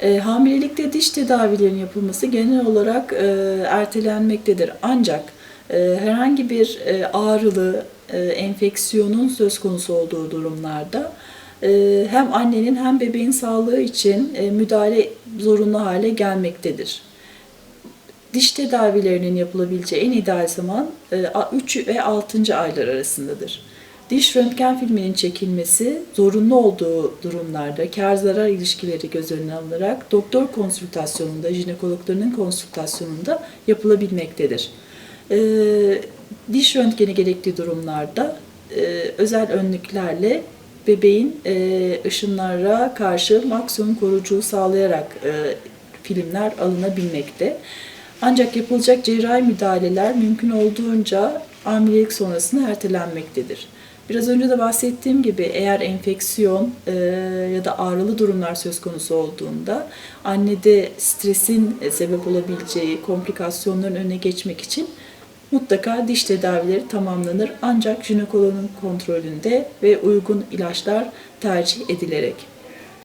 E, hamilelikte diş tedavilerinin yapılması genel olarak e, ertelenmektedir. Ancak e, herhangi bir e, ağrılı e, enfeksiyonun söz konusu olduğu durumlarda e, hem annenin hem bebeğin sağlığı için e, müdahale zorunlu hale gelmektedir. Diş tedavilerinin yapılabileceği en ideal zaman 3 ve 6. aylar arasındadır. Diş röntgen filminin çekilmesi zorunlu olduğu durumlarda kar zarar ilişkileri göz önüne alınarak doktor konsültasyonunda, jinekologlarının konsültasyonunda yapılabilmektedir. Ee, diş röntgeni gerektiği durumlarda e, özel önlüklerle bebeğin e, ışınlara karşı maksimum koruyuculuğu sağlayarak e, filmler alınabilmekte. Ancak yapılacak cerrahi müdahaleler mümkün olduğunca hamilelik sonrasında ertelenmektedir. Biraz önce de bahsettiğim gibi eğer enfeksiyon e, ya da ağrılı durumlar söz konusu olduğunda annede stresin e, sebep olabileceği komplikasyonların önüne geçmek için mutlaka diş tedavileri tamamlanır ancak jinekologun kontrolünde ve uygun ilaçlar tercih edilerek.